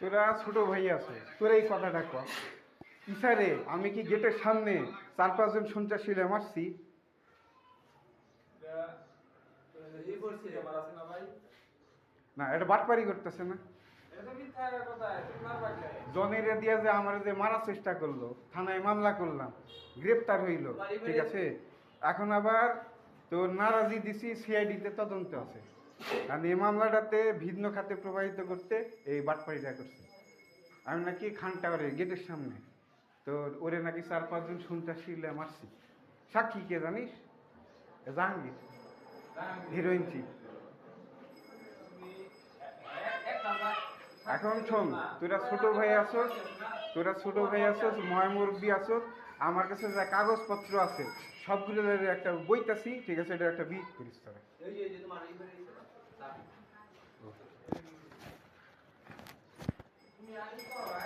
তোরা ছোট ভাই আছে তোরা এই কথাটা কর। ইসারে আমি কি গেটের সামনে চার পাঁচজন সন্ত্রাসীরা মারছি? না এটা বাটপারি করতেছে না। তো জনের দিয়া যে আমার যে মারার চেষ্টা করল থানায় মামলা করলাম গ্রেপ্তার হইল ঠিক আছে? এখন আবার তোর নারাজি দিছি সিআইডিতে তদন্ত আছে। কারণ এই মামলাটাতে ভিন্ন খাতে প্রবাহিত করতে এই বাটপাড়িটা করছে। আমি নাকি খান টাওয়ারে গেটের সামনে। তো ওরে নাকি চার পাঁচজন সন্ত্রাসী মারছি। সাক্ষী কে জানিস? জাহাঙ্গীর। হিরোইন নাম্বার এখন শোন, তোরা ছোট ভাই আছোস, তোরা ছোট ভাই আছোস ময়মুরব্বী আছোস, আমার কাছে যা কাগজপত্র আছে, সবগুলো একটা বইতাছি, ঠিক আছে, এটা একটা বিট করিস তোরা এই যে